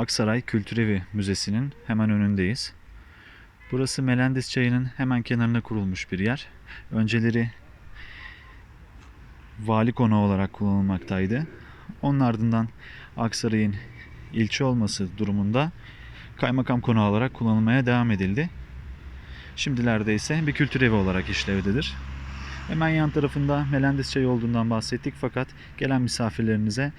Aksaray Kültürevi Müzesi'nin hemen önündeyiz. Burası Melendez Çayı'nın hemen kenarına kurulmuş bir yer. Önceleri vali konağı olarak kullanılmaktaydı. Onun ardından Aksaray'ın ilçe olması durumunda kaymakam konağı olarak kullanılmaya devam edildi. Şimdilerde ise bir kültür evi olarak işlevdedir. Hemen yan tarafında Melendez Çayı olduğundan bahsettik fakat gelen misafirlerinize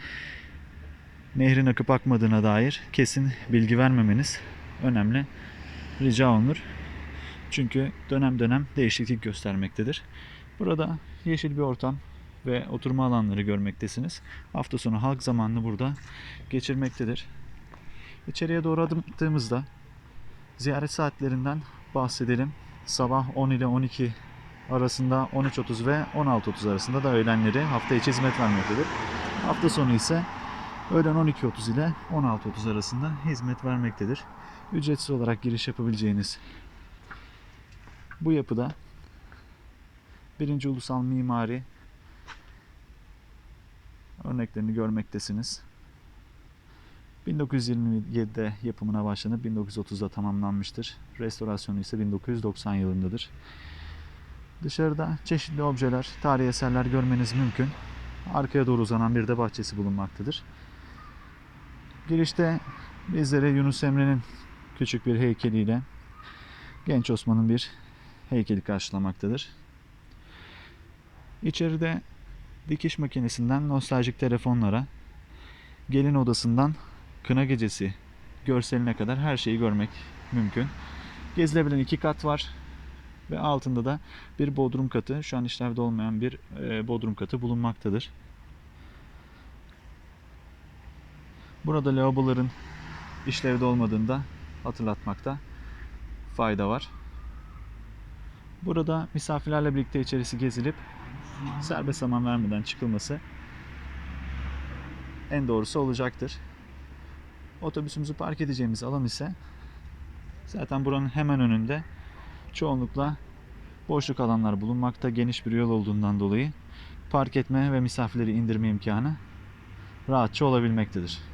nehrin akıp akmadığına dair kesin bilgi vermemeniz önemli. Rica olunur. Çünkü dönem dönem değişiklik göstermektedir. Burada yeşil bir ortam ve oturma alanları görmektesiniz. Hafta sonu halk zamanını burada geçirmektedir. İçeriye doğru adım attığımızda ziyaret saatlerinden bahsedelim. Sabah 10 ile 12 arasında 13.30 ve 16.30 arasında da öğlenleri hafta içi hizmet vermektedir. Hafta sonu ise öğlen 12.30 ile 16.30 arasında hizmet vermektedir. Ücretsiz olarak giriş yapabileceğiniz bu yapıda 1. Ulusal Mimari örneklerini görmektesiniz. 1927'de yapımına başlanıp 1930'da tamamlanmıştır. Restorasyonu ise 1990 yılındadır. Dışarıda çeşitli objeler, tarihi eserler görmeniz mümkün. Arkaya doğru uzanan bir de bahçesi bulunmaktadır. Girişte bizlere Yunus Emre'nin küçük bir heykeliyle Genç Osman'ın bir heykeli karşılamaktadır. İçeride dikiş makinesinden nostaljik telefonlara, gelin odasından kına gecesi görseline kadar her şeyi görmek mümkün. Gezilebilen iki kat var ve altında da bir bodrum katı, şu an işlevde olmayan bir e, bodrum katı bulunmaktadır. Burada lavaboların işlevde olmadığını da hatırlatmakta fayda var. Burada misafirlerle birlikte içerisi gezilip serbest zaman vermeden çıkılması en doğrusu olacaktır. Otobüsümüzü park edeceğimiz alan ise zaten buranın hemen önünde çoğunlukla boşluk alanlar bulunmakta. Geniş bir yol olduğundan dolayı park etme ve misafirleri indirme imkanı rahatça olabilmektedir.